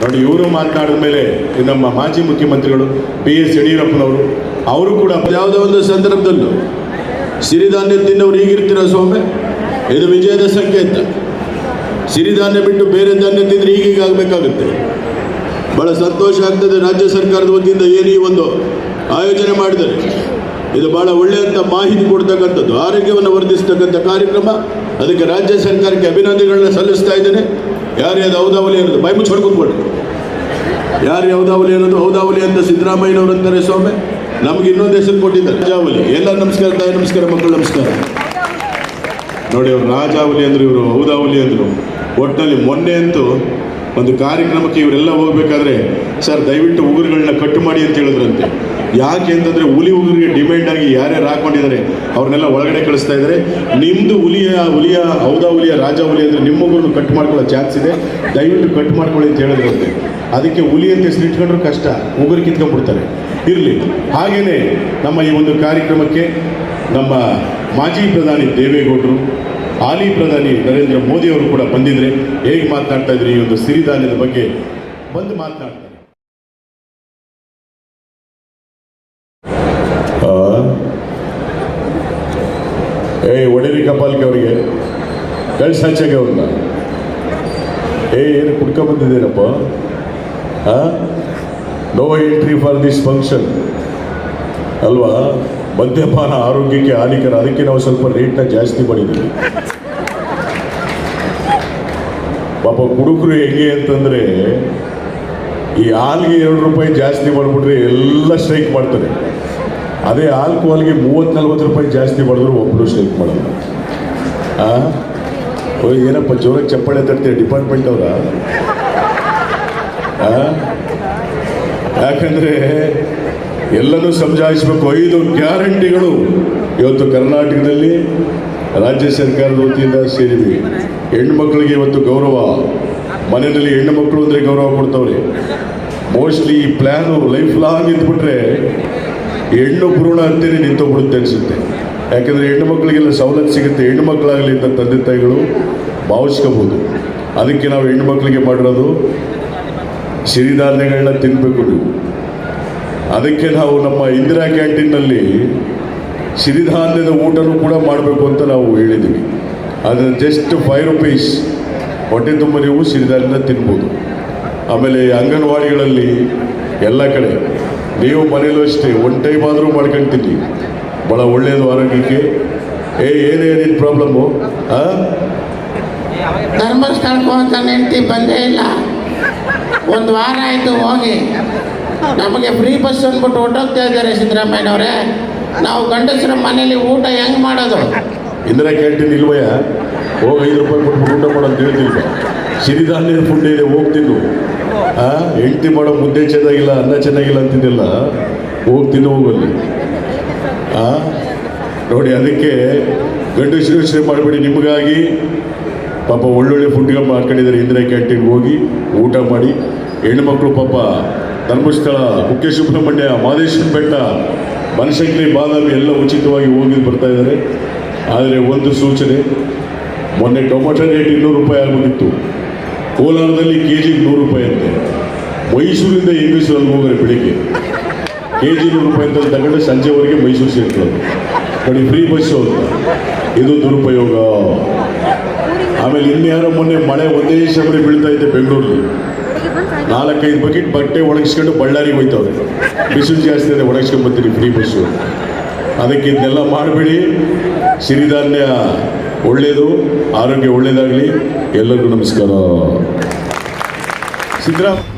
ನೋಡಿ, ಇವರು ಮಾತನಾಡಿದ ಮೇಲೆ ನಮ್ಮ ಮಾಜಿ ಮುಖ್ಯಮಂತ್ರಿಗಳು ಬಿ ಎಸ್ ಯಡಿಯೂರಪ್ಪನವರು, ಅವರು ಕೂಡ ಯಾವುದೋ ಒಂದು ಸಂದರ್ಭದಲ್ಲೂ ಸಿರಿಧಾನ್ಯ ತಿನ್ನೋರು ಈಗಿರ್ತೀರ ಸ್ವಾಮಿ? ಇದು ವಿಜಯದ ಸಂಕೇತ ಸಿರಿಧಾನ್ಯ ಬಿಟ್ಟು ಬೇರೆ ಧಾನ್ಯ ತಿಂದರೆ ಈಗೀಗ ಆಗಬೇಕಾಗುತ್ತೆ. ಬಹಳ ಸಂತೋಷ ಆಗ್ತದೆ ರಾಜ್ಯ ಸರ್ಕಾರದ ವತಿಯಿಂದ ಏನು ಈ ಒಂದು ಆಯೋಜನೆ ಮಾಡಿದರೆ. ಇದು ಬಹಳ ಒಳ್ಳೆಯಂಥ ಮಾಹಿತಿ ಕೊಡ್ತಕ್ಕಂಥದ್ದು, ಆರೋಗ್ಯವನ್ನು ವರ್ಧಿಸ್ತಕ್ಕಂಥ ಕಾರ್ಯಕ್ರಮ. ಅದಕ್ಕೆ ರಾಜ್ಯ ಸರ್ಕಾರಕ್ಕೆ ಅಭಿನಂದನೆಗಳನ್ನ ಸಲ್ಲಿಸ್ತಾ ಇದ್ದೇನೆ. ಯಾರು ಅದು ಹೌದಾವಲಿ ಅನ್ನೋದು ಹೊಡ್ಕೊಂಡ್ಬಿಡ್ರಿ ಯಾರು ಯಾವ್ದಾವಲಿ ಅನ್ನೋದು ಹೌದಾವಲಿ ಅಂತ ಸಿದ್ದರಾಮಯ್ಯನವರು ಅಂತಾರೆ ಸ್ವಾಮಿ. ನಮ್ಗೆ ಇನ್ನೊಂದು ಹೆಸರು ಕೊಟ್ಟಿದ್ದಾರೆ. ರಾಜಾವಲಿ ಎಲ್ಲ ನಮಸ್ಕಾರ, ತಾಯಿ ನಮಸ್ಕಾರ, ಮಕ್ಕಳು ನಮಸ್ಕಾರ. ನೋಡಿ ಅವರು ರಾಜಾವಲಿ ಅಂದ್ರು ಇವರು ಹೌದಾವಲಿ ಅಂದ್ರು. ಒಟ್ಟಿನಲ್ಲಿ ಮೊನ್ನೆ ಅಂತೂ ಒಂದು ಕಾರ್ಯಕ್ರಮಕ್ಕೆ ಇವರೆಲ್ಲ ಹೋಗ್ಬೇಕಾದ್ರೆ, ಸರ್, ದಯವಿಟ್ಟು ಉಗುರುಗಳನ್ನ ಕಟ್ಟು ಮಾಡಿ ಅಂತ ಹೇಳಿದ್ರಂತೆ. ಯಾಕೆ ಅಂತಂದ್ರೆ ಹುಲಿ ಉಗುರಿಗೆ ಡಿಮ್ಯಾಂಡ್ ಆಗಿ ಯಾರ್ಯಾರು ಹಾಕೊಂಡಿದ್ದಾರೆ, ಅವ್ರನ್ನೆಲ್ಲ ಒಳಗಡೆ ಕಳಿಸ್ತಾ ಇದ್ದಾರೆ. ನಿಮ್ಮದು ಹುಲಿಯ ಹುಲಿಯ, ಹೌದಾ ಹುಲಿಯ, ರಾಜ ಹುಲಿ ಅಂದರೆ ನಿಮ್ಮ ಉಗುರನ್ನು ಕಟ್ ಮಾಡ್ಕೊಳ್ಳೋ ಚಾನ್ಸ್ ಇದೆ. ದಯವಿಟ್ಟು ಕಟ್ ಮಾಡ್ಕೊಳ್ಳಿ ಅಂತ ಹೇಳಿದ್ರಂತೆ ಅದಕ್ಕೆ ಹುಲಿ ಅಂತ ಹೆಸರು ಇಟ್ಕೊಂಡ್ರು ಕಷ್ಟ. ಉಗುರು ಕಿತ್ಕೊಂಡ್ಬಿಡ್ತಾರೆ. ಇರಲಿ. ಹಾಗೇ ನಮ್ಮ ಈ ಒಂದು ಕಾರ್ಯಕ್ರಮಕ್ಕೆ ನಮ್ಮ ಮಾಜಿ ಪ್ರಧಾನಿ ದೇವೇಗೌಡರು, ಹಾಲಿ ಪ್ರಧಾನಿ ನರೇಂದ್ರ ಮೋದಿ ಅವರು ಕೂಡ ಬಂದಿದ್ದರೆ ಹೇಗೆ ಮಾತನಾಡ್ತಾ ಇದ್ರಿ ಈ ಒಂದು ಸಿರಿಧಾನ್ಯದ ಬಗ್ಗೆ ಬಂದು ಮಾತನಾಡ್ತಾರೆ ಏಯ್, ಒಡೇರಿ ಕಪಾಲ್ಕೆ ಅವರಿಗೆ. ಕಳ್ಸಾಚೆಗೆ ಅವ್ರನ್ನ. ಏ ಏನು ಕುಡ್ಕೊಂಬಂದಿದ್ದೀರಪ್ಪ no entry for this function ಅಲ್ವಾ? ಮದ್ಯಪಾನ ಆರೋಗ್ಯಕ್ಕೆ ಹಾನಿಕರ. ಅದಕ್ಕೆ ನಾವು ಸ್ವಲ್ಪ ರೇಟ್ನ ಜಾಸ್ತಿ ಮಾಡಿದ್ದೀವಿ. ಪಾಪ ಕುಡುಕರು ಹೆಂಗೆ ಅಂತಂದರೆ ಈ ಹಾಲಿಗೆ ಎರಡು ರೂಪಾಯಿ ಜಾಸ್ತಿ ಮಾಡಿಬಿಟ್ರೆ ಎಲ್ಲ ಸ್ಟ್ರೈಕ್ ಮಾಡ್ತಾರೆ. ಅದೇ ಆಲ್ಕೋಹಾಲ್ಗೆ ಮೂವತ್ತು ನಲ್ವತ್ತು ರೂಪಾಯಿ ಜಾಸ್ತಿ ಮಾಡಿದ್ರು ಒಬ್ಬರು ಶೇಕ್ ಓ, ಏನಪ್ಪ, ಜೋರಾಗಿ ಚಪ್ಪಾಳೆ ತರ್ತೀವಿ ಡಿಪಾರ್ಟ್ಮೆಂಟ್ ಅವರ? ಯಾಕಂದ್ರೆ ಎಲ್ಲನೂ ಸಮಜಾಯಿಸಬೇಕು ಐದು ಗ್ಯಾರಂಟಿಗಳು. ಇವತ್ತು ಕರ್ನಾಟಕದಲ್ಲಿ ರಾಜ್ಯ ಸರ್ಕಾರದ ವತಿಯಿಂದ ಹೆಣ್ಣು ಹೆಣ್ಮಕ್ಳಿಗೆ ಇವತ್ತು ಗೌರವ. ಮನೆಯಲ್ಲಿ ಹೆಣ್ಣು ಮಕ್ಕಳು ಅಂದರೆ ಗೌರವ ಕೊಡ್ತವ್ರೆ. ಮೋಸ್ಟ್ಲಿ ಈ ಪ್ಲ್ಯಾನು ಲೈಫ್ ಲಾಂಗ್ ಇದ್ಬಿಟ್ರೆ ಹೆಣ್ಣು ಭ್ರೂಣ ಅಂತಲೇ ನಿಂತೋಗ್ಬಿಡುತ್ತೆ ಅನಿಸುತ್ತೆ. ಯಾಕೆಂದರೆ ಹೆಣ್ಣು ಮಕ್ಕಳಿಗೆಲ್ಲ ಸವಲತ್ತು ಸಿಗುತ್ತೆ. ಹೆಣ್ಣು ಮಕ್ಕಳಾಗಲಿ ಅಂತ ತಂದೆ ತಾಯಿಗಳು ಭಾವಿಸ್ಕೋಬೋದು ಅದಕ್ಕೆ ನಾವು ಹೆಣ್ಣು ಮಕ್ಕಳಿಗೆ ಮಾಡಿರೋದು ಸಿರಿಧಾನ್ಯಗಳನ್ನ ತಿನ್ನಬೇಕು ನೀವು. ಅದಕ್ಕೆ ನಾವು ನಮ್ಮ ಇಂದಿರಾ ಕ್ಯಾಂಟೀನ್ನಲ್ಲಿ ಸಿರಿಧಾನ್ಯದ ಊಟನೂ ಕೂಡ ಮಾಡಬೇಕು ಅಂತ ನಾವು ಹೇಳಿದ್ದೀವಿ. ಅದನ್ನು ಜಸ್ಟ್ ಫೈವ್ ರುಪೀಸ್ ಹೊಟ್ಟೆ ತುಂಬ ನೀವು ಸಿರಿಧಾನ್ಯ ತಿನ್ಬೋದು. ಆಮೇಲೆ ಅಂಗನವಾಡಿಗಳಲ್ಲಿ ಎಲ್ಲ ಕಡೆ ನೀವು ಮನೇಲೂ ಅಷ್ಟೇ ಒನ್ ಟೈಮ್ ಆದರೂ ಮಾಡ್ಕೊಂಡು ತಿನ್ನಿ ಭಾಳ ಒಳ್ಳೆಯದು ಆರೋಗ್ಯಕ್ಕೆ. ಏ ಏನೇನಿನ ಪ್ರಾಬ್ಲಮ್ಮು ಹಾಂ ಧರ್ಮಸ್ಥಳಕ್ಕೂ ಅಂತ ನೆಂಟಿ ಬಂದೇ ಇಲ್ಲ. ಒಂದು ವಾರ ಆಯಿತು ಹೋಗಿ. ನಮಗೆ ಫ್ರೀ ಬಸ್ ಅಂದ್ಬಿಟ್ಟು ಹೊಟ್ಟೋಗ್ತಾ ಇದ್ದಾರೆ ಸಿದ್ದರಾಮಯ್ಯನವರೇ. ನಾವು ಗಂಡಸರ ಮನೇಲಿ ಊಟ ಹೆಂಗೆ ಮಾಡೋದು? ಇಂದಿರಾ ಕ್ಯಾಂಟೀನ್ ಇಲ್ವಯ್ಯ? ಹೋಗಿ ಐದು ರೂಪಾಯಿ ಕೊಟ್ಬಿಟ್ಟು ಊಟ ಮಾಡೋದು ಹೇಳ್ತಿಲ್ವ ಸಿರಿಧಾನ್ಯದ ಫುಡ್ ಇದೆ ಹೋಗ್ತಿನ್ನು ಆ ಹೆಂಡತಿ ಮಾಡೋ ಮುದ್ದೆ ಚೆನ್ನಾಗಿಲ್ಲ, ಅನ್ನ ಚೆನ್ನಾಗಿಲ್ಲ ಅಂತಿದ್ದೆಲ್ಲ. ಹೋಗಿ ಹೋಗಲ್ಲಿ ಆ? ನೋಡಿ, ಅದಕ್ಕೆ ಗಂಡು ಶ್ರೀ ಮಾಡಿಬಿಡಿ ನಿಮಗಾಗಿ. ಪಾಪ ಒಳ್ಳೊಳ್ಳೆ ಫುಡ್ಗಳು ಮಾಡ್ಕೊಂಡಿದ್ದಾರೆ ಇಂದಿರಾ ಕ್ಯಾಂಟೀನ್ಗೆ ಹೋಗಿ, ಊಟ ಮಾಡಿ. ಹೆಣ್ಮಕ್ಳು ಪಾಪ ಧರ್ಮಸ್ಥಳ ಕುಕ್ಕೆ ಸುಬ್ರಹ್ಮಣ್ಯ ಮಾದೇಶ್ವರ ಬೆಟ್ಟ, ಬನಶಂಕರಿ, ಬಾದಾಮಿ ಎಲ್ಲ ಉಚಿತವಾಗಿ ಹೋಗಿ ಬರ್ತಾ ಇದ್ದಾರೆ. ಆದರೆ ಒಂದು ಸೂಚನೆ, ಮೊನ್ನೆ ಟೊಮೊಟೊ ರೇಟ್ ಇನ್ನೂರು ರೂಪಾಯಿ ಆಗೋಗಿತ್ತು ಕೋಲಾರದಲ್ಲಿ ಕೆ ಜಿಗೆ ನೂರು ರೂಪಾಯಿ ಅಂತೆ. ಮೈಸೂರಿಂದ ಇಂಗ್ಲೀಷಲ್ಲಿ ಹೋದ್ರೆ ಬೆಳಿಗ್ಗೆ. ಕೆ ಜಿ ನೂರು ರೂಪಾಯಿ ಅಂತ ತಗೊಂಡು ಸಂಜೆವರೆಗೆ ಮೈಸೂರು ಸೇರ್ಕೊಳ್ಳೋದು. ನೋಡಿ ಫ್ರೀ ಬಸ್ಸು ಅಂತ. ಇದು ದುರುಪಯೋಗ. ಆಮೇಲೆ ಇನ್ಯಾರೋ ಮೊನ್ನೆ ಮಳೆ ಒಂದೇ ಶಬರಿ ಬೀಳ್ತಾ ಇದೆ ಬೆಂಗಳೂರಲ್ಲಿ. ನಾಲ್ಕೈದು ಬಕೆಟ್ ಬಟ್ಟೆ ಒಣಗಿಸ್ಕೊಂಡು ಬಳ್ಳಾರಿಗೆ ಹೋಯ್ತವ್ರೆ. ಬಿಸಿಲು ಜಾಸ್ತಿ ಇದೆ, ಒಣಗಿಸ್ಕೊಂಡು ಬರ್ತೀನಿ ಫ್ರೀ ಬಸ್ಸು ಅದಕ್ಕೆ ಇದನ್ನೆಲ್ಲ ಮಾಡಬೇಡಿ. ಸಿರಿಧಾನ್ಯ ಒಳ್ಳೆಯದು ಆರೋಗ್ಯ ಒಳ್ಳೆಯದಾಗಲಿ ಎಲ್ಲರಿಗೂ ನಮಸ್ಕಾರ. ಸಿದ್ದರಾಮ